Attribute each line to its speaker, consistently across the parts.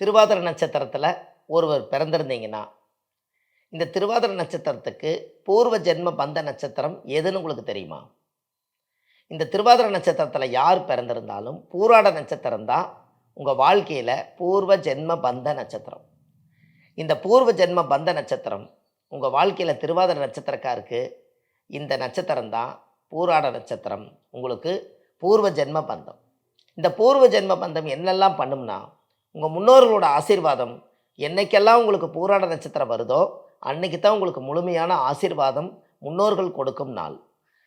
Speaker 1: திருவாதிர நட்சத்திரத்தில் ஒருவர் பிறந்திருந்தீங்கன்னா இந்த திருவாதிர நட்சத்திரத்துக்கு பூர்வ ஜென்ம பந்த நட்சத்திரம் எதுன்னு உங்களுக்கு தெரியுமா? இந்த திருவாதிர நட்சத்திரத்தில் யார் பிறந்திருந்தாலும் பூராட நட்சத்திரம் தான் உங்கள் வாழ்க்கையில் பூர்வ ஜென்ம பந்த நட்சத்திரம். இந்த பூர்வ ஜென்ம பந்த நட்சத்திரம் உங்கள் வாழ்க்கையில் திருவாதிர நட்சத்திரக்காருக்கு இந்த நட்சத்திரம் தான் பூராட நட்சத்திரம். உங்களுக்கு பூர்வ ஜென்ம பந்தம். இந்த பூர்வ ஜென்ம பந்தம் என்னெல்லாம் பண்ணும்னா உங்கள் முன்னோர்களோட ஆசீர்வாதம் என்னைக்கெல்லாம் உங்களுக்கு பூராட நட்சத்திரம் வருதோ அன்னைக்கு தான் உங்களுக்கு முழுமையான ஆசீர்வாதம் முன்னோர்கள் கொடுக்கும் நாள்.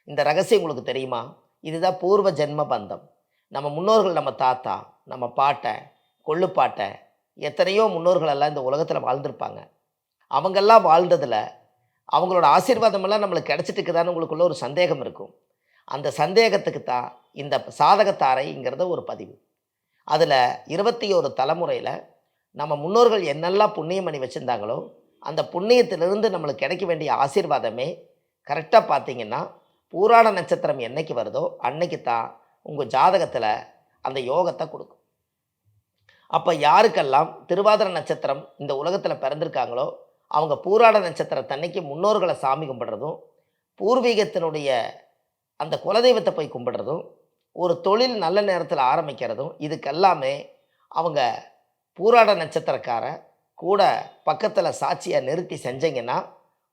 Speaker 1: இந்த ரகசியம் உங்களுக்கு தெரியுமா? இதுதான் பூர்வ ஜென்ம பந்தம். நம்ம முன்னோர்கள் நம்ம தாத்தா நம்ம பாட்டை கொள்ளுப்பாட்டை எத்தனையோ முன்னோர்கள் எல்லாம் இந்த உலகத்தில் வாழ்ந்திருப்பாங்க. அவங்கெல்லாம் வாழ்ந்ததில் அவங்களோட ஆசீர்வாதமெல்லாம் நம்மளுக்கு கிடச்சிட்டு இருக்குதான்னு உங்களுக்குள்ள ஒரு சந்தேகம் இருக்கும். அந்த சந்தேகத்துக்கு தான் இந்த சாதகத்தாரைங்கிறத ஒரு பதிவு. அதில் இருபத்தி ஒரு தலைமுறையில் நம்ம முன்னோர்கள் என்னெல்லாம் புண்ணியம் பண்ணி வச்சுருந்தாங்களோ அந்த புண்ணியத்திலிருந்து நம்மளுக்கு கிடைக்க வேண்டிய ஆசீர்வாதமே கரெக்டாக பார்த்தீங்கன்னா பூராண நட்சத்திரம் என்னைக்கு வருதோ அன்னைக்கு தான் உங்கள் ஜாதகத்தில் அந்த யோகத்தை கொடுக்கும். அப்போ யாருக்கெல்லாம் திருவாதிர நட்சத்திரம் இந்த உலகத்தில் பிறந்திருக்காங்களோ அவங்க பூராட நட்சத்திரத்தன்னைக்கு முன்னோர்களை சாமி கும்பிடுறதும் பூர்வீகத்தினுடைய அந்த குலதெய்வத்தை போய் கும்பிடுறதும் ஒரு தொழில் நல்ல நேரத்தில் ஆரம்பிக்கிறதும் இதுக்கெல்லாமே அவங்க பூராட நட்சத்திரக்கார கூட பக்கத்தில் சாட்சியை நிறுத்தி செஞ்சீங்கன்னா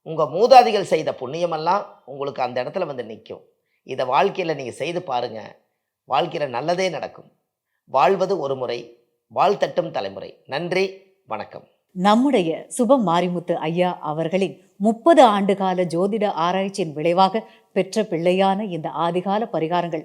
Speaker 1: உங்கள் மூதாதிகள் செய்த புண்ணியமெல்லாம் உங்களுக்கு அந்த இடத்துல வந்து நிற்கும் இதை வாழ்க்கையில் நீங்கள் செய்து பாருங்கள் வாழ்க்கையில் நல்லதே நடக்கும். வாழ்வது ஒரு முறை வாழ்த்தட்டும் தலைமுறை. நன்றி வணக்கம்.
Speaker 2: நம்முடைய சுபம் மாரிமுத்து ஐயா அவர்களின் முப்பது ஆண்டுகால ஜோதிட ஆராய்ச்சியின் விளைவாக பெற்ற பிள்ளையான இந்த ஆதிகால பரிகாரங்கள்